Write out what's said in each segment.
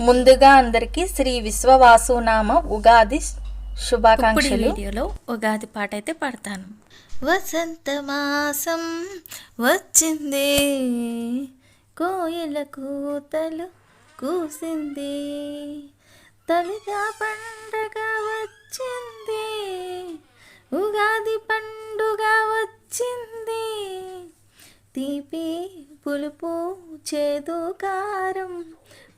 ముందుగా అందరికీ శ్రీ విశ్వవాసునామ ఉగాది ఇప్పుడు ఈ శుభాకాంక్షలు. వీడియోలో ఉగాది పాట అయితే పాడతాను. వసంత మాసం వచ్చింది కోయిల కూతలు కూసింది తొలిగా పండగ వచ్చింది ఉగాది పండుగ వచ్చింది తీపి పులుపు చేదు కారం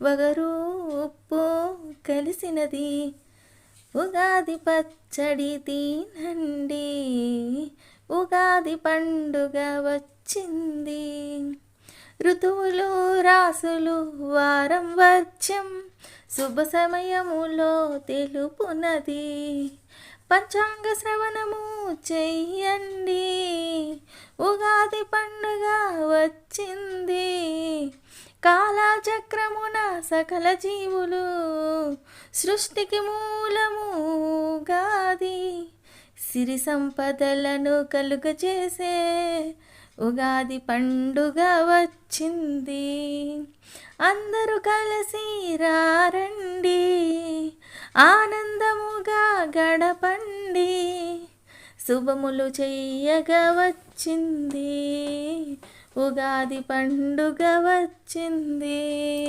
వగరు ఉప్పు కలిసినది. ఉగాది పచ్చడి తినండి. ఉగాది పండుగ వచ్చింది. ఋతువులు రాసులు వారం వర్షం శుభ సమయములో తెలుపునది. పంచాంగ శ్రవణము చెయ్యండి ఉగాది పండుగ వచ్చింది. కాలచక్రమున సకల జీవులు సృష్టికి మూలము ఉగాది సిరి సంపదలను కలుగజేసే ఉగాది పండుగ వచ్చింది. అందరూ కలిసి రారండి ఆనందముగా గడపండి శుభములు చెయ్యగా వచ్చింది. ఉగాది పండుగ వచ్చింది.